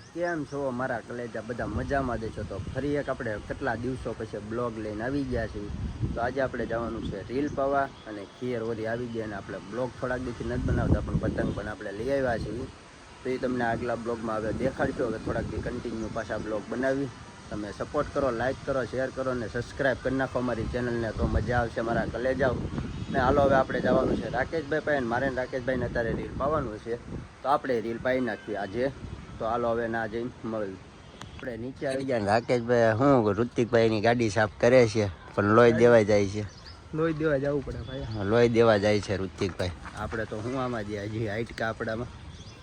કેમ છો? મારા કલેજા બધા મજામાં દેશો તો ફરી એક આપણે કેટલા દિવસો પછી બ્લોગ લઈને આવી ગયા છીએ. તો આજે આપણે જવાનું છે રીલ પાવા અને ખીર ઓરી આવી ગયા અને આપણે બ્લોગ થોડાક દિવસથી નથી બનાવતા, પણ પતંગ પણ આપણે લઈ આવ્યા છીએ. તો એ તમને આગલા બ્લોગમાં હવે દેખાડશો. હવે થોડાક દી કન્ટિન્યુ પાછા બ્લોગ બનાવી. તમે સપોર્ટ કરો લાઇક કરો શેર કરો અને સબસ્ક્રાઈબ કરી નાખો અમારી ચેનલને તો મજા આવશે મારા કલેજાઓ. ને હાલો હવે આપણે જવાનું છે રાકેશભાઈ પાસે. મારે રાકેશભાઈને અત્યારે રીલ પાવાનું છે. તો આપણે રીલ પાઈ નાખીએ આજે. તો હાલો હવે ના જઈને મળ્યું. આપણે નીચે આવી ગયા રાકેશભાઈ શું ઋતિકભાઈની ગાડી સાફ કરે છે પણ લોહી દેવા જાય છે. લોહી દેવા જવું પડે ભાઈ. લોહી દેવા જાય છે ઋતિકભાઈ આપણે તો હું આમાં જઈએ હજી હાઈટકા આપણામાં.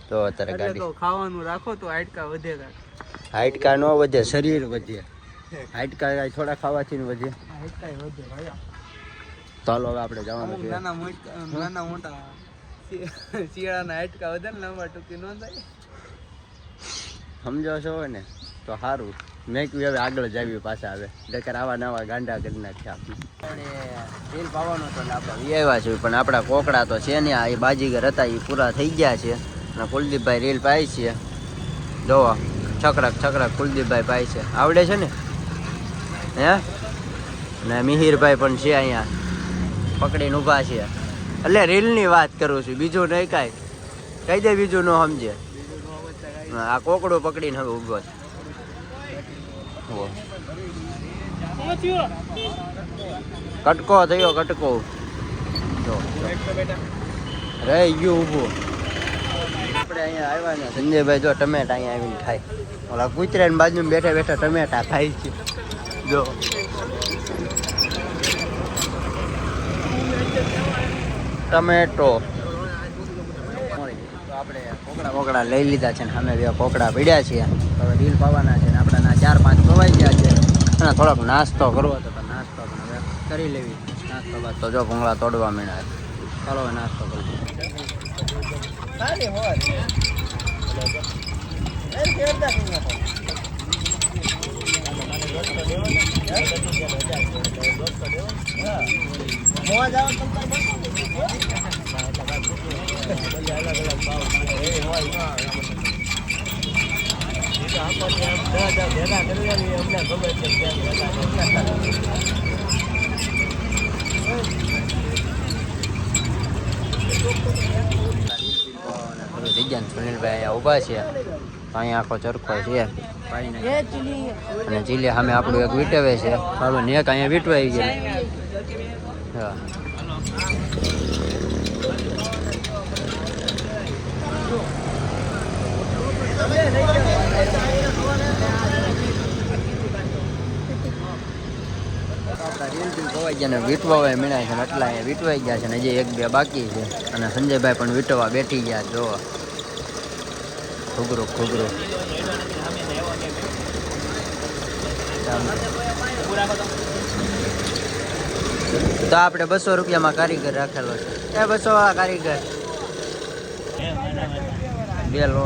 તો અત્યારે ગાડી ખાવાનું રાખો તો હાડકા વધે હાઇટકા હાઈટકા ન વધે શરીર વધે. હાઈટકા થોડા ખાવાથી ન વધે. હાડકાંય વધે ભાઈ. ચાલો હવે આપણે જવાનું છે. નાના મોટા શિયાળાના હાડકા વધે ને લાંબા ટૂંકી ન થાય. સમજો છો ને તો સારું મેં કહ્યું હવે આગળ જાવી પાછા આવે નકર આવા નવા ગાંડા કરી નાખ્યા તેલ પાવાનો તો આપણે. આવ્યા છીએ પણ આપણા કોકડા તો છે ને આ એ બાજીગર હતા એ પૂરા થઈ ગયા છે. અને કુલદીપભાઈ રેલ પાય છે. જોવો છકડક છકડક કુલદીપભાઈ પાય છે. આવડે છે ને? હે? અને મિહિરભાઈ પણ છે અહીંયા. પકડીને ઊભા છે. એટલે રીલની વાત કરું છું બીજું નહીં કાંઈ. કહી દે બીજું ન સમજે. આ કોકડો પકડીને હવે ઊભો છે. કટકો થયો કટકો. રહી ગયું ઊભું. આપણે અહીંયા આવ્યા ને સંજયભાઈ જો ટમેટા અહીંયા આવીને ખાય. ઓલા કૂતરાની બાજુમાં બેઠા બેઠા ટમેટા ખાય છે. જો. ટમેટો. આપણે કોકડા કોકડા લઈ લીધા છે ને અમે બે કોકડા પીડ્યા છીએ. હવે રીલ પાવાના છે ને આપણા ચાર પાંચ પવાઈ ગયા છે. અને થોડોક નાસ્તો કરવો હતો તો નાસ્તો પણ હવે કરી લેવી. નાસ્તો બાદ તો જો ભૂંગળા તોડવા માંડ્યા ચાલો હવે નાસ્તો ને સુનિલભાઈ અહીંયા ઊભા છે અહીંયા આખો ચરખો છે અને ચીલી સામે આપણું એક વીટવે છે. આપણું ને એક અહીંયા વીટવાઈ ગયું હા આપણા રીલ બિલ ખવાઈ ગયા ને મળ્યા છે એટલા એ વીટવાઈ ગયા છે ને હજી એક બે બાકી છે. અને સંજયભાઈ પણ વીટવા બેઠી ગયા જો ઘૂઘરું ઘૂઘરું. તો આપણે બસો રૂપિયામાં કારીગર રાખેલો છે. એ બસો કારીગર. બે લો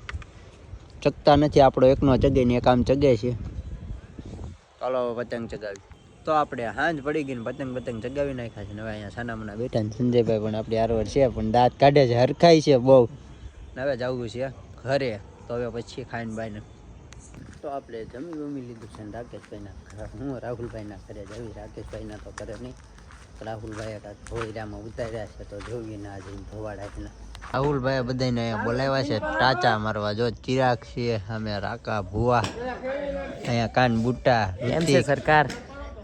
ચગતા નથી, આપણો એકનો ચગે ને એક આમ ચગે છે. ચાલો પતંગ ચગાવી. તો આપણે હાંજ પડી ગઈને પતંગ પતંગ ચગાવી નાખ્યા છે. નવા અહીંયા સાનામના બેઠા ને સંજયભાઈ પણ આપણી હારવર છે, પણ દાંત કાઢે છે, હરખાય છે બહુ. નવે જવું છે ઘરે. તો હવે પછી ખાઈને બાઈને. તો આપણે જમી વમી લીધું છે રાકેશભાઈના હું રાહુલભાઈના ઘરે જવી, રાકેશભાઈના તો ઘરે નહીં. રાહુલભાઈ હતા ધોઈરામાં ઉતાર્યા છે, તો જઈને ધોવાડા છે રાહુલભાઈ બધાને બોલાવ્યા છે. ટાચા મારવા જો ચિરાગ છે અમે રાકા ભુવા અહીંયા કાન બુટા એમ છે સરકાર?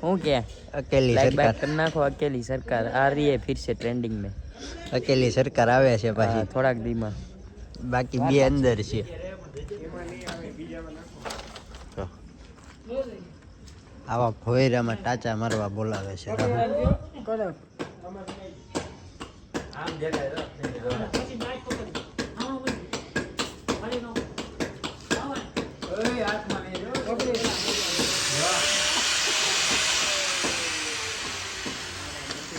હું કે? અકેલી સરકાર. નાખો અકેલી સરકાર. આ રીએ ફિરશે ટ્રેન્ડિંગ મે. અકેલી સરકાર આવે છે પાછી. થોડાક દીમાં. બાકી બે અંદર છે. આવા ભોયરામાં ટાચા મારવા બોલાવે છે રાહુલ. આમ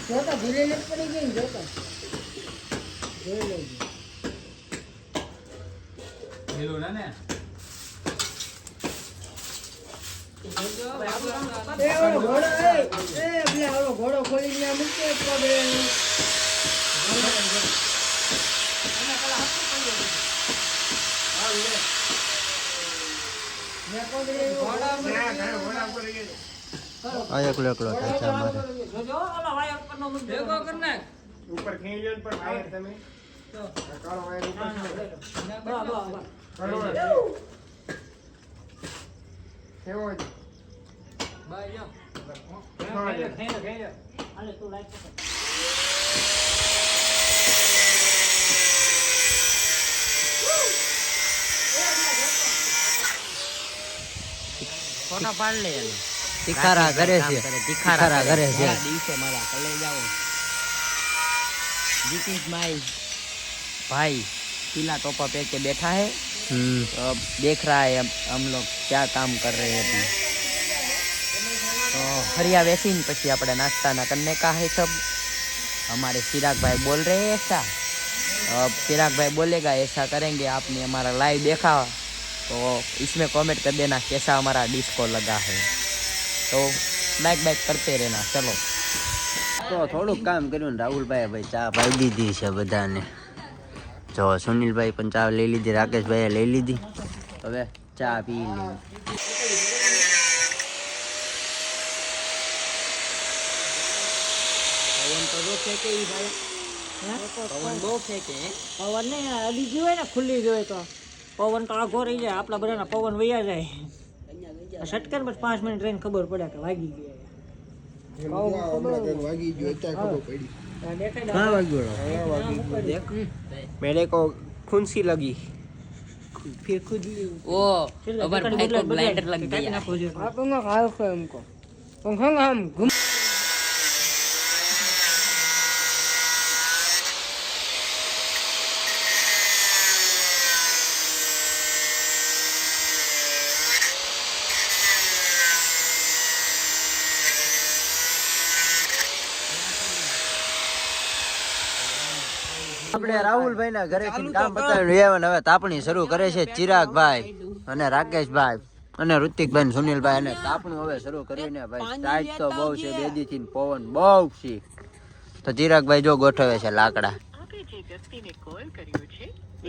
જોતો ભૂલે નથી ને. એ ઘોડો એ બે ઓલો ઘોડો ખોલી ગયા મૂકે આ એકલો એકલો ટાચા મારે ઉપર ખેંચો ને પણ વાયર તમે કાળો વાયર ઉપર છે. વાયર. કેવો છે? ખેંચો, ખેંચો. પાડ લે ઘરે છે. ઘરે છે. દિવસે મારા કલે જાઓ. ઇઝ માય ભાઈ. बैठा है अब देख रहा है अब हम लोग क्या काम कर रहे हैं अभी तो हरिया वैसी पी आप नाश्ता ना करने का है सब हमारे चिराग भाई बोल रहे हैं ऐसा अब चिराग भाई बोलेगा ऐसा करेंगे आपने हमारा लाइव देखा तो इसमें कमेंट कर देना कैसा हमारा डिस्को लगा है तो लाइक बाइक करते रहना चलो તો થોડુંક કામ કર્યું ને રાહુલભાઈ ભાઈ ચા પાઈ દીધી છે બધાને જો સુનિલભાઈ પણ ચા લઈ લીધી રાકેશભાઈએ લઈ લીધી હવે ચા પી લેવી પવન તો જો ફેંકે ઈ ભાઈ પવન બહુ ફેંકે પવન ને અડી ગયું હોય ને ખુલ્લી જોઈએ તો પવન તો આઘો રહી જાય આપણા બધાના પવન વયા જાય સટકન પછી પાંચ મિનિટ રહીને ખબર પડે કે વાગી ગયા વાગી ગયો અત્યારે ખબર પડી દેખાય હા વાગ્યો મેરે કો खुंसी लगी ફિર ખુદ ओ अबर भाई को ब्लाइंडर लग गया નાખો જોઈએ आपको खाओ को हमको हम हम घूम આપણે રાહુલભાઈ ના ઘરે કામ પતાવ્યું હવે તાપણી શરૂ કરે છે ચિરાગભાઈ અને રાકેશભાઈ અને ઋતિકભાઈ સુનિલભાઈ અને તાપણું હવે શરૂ કરીને ભાઈ ટાઈટ તો બહુ છે બેદી થી પવન બહુ છે. તો ચિરાગભાઈ જો ગોઠવે છે લાકડા.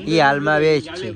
એ હાલમાં વેચ છે.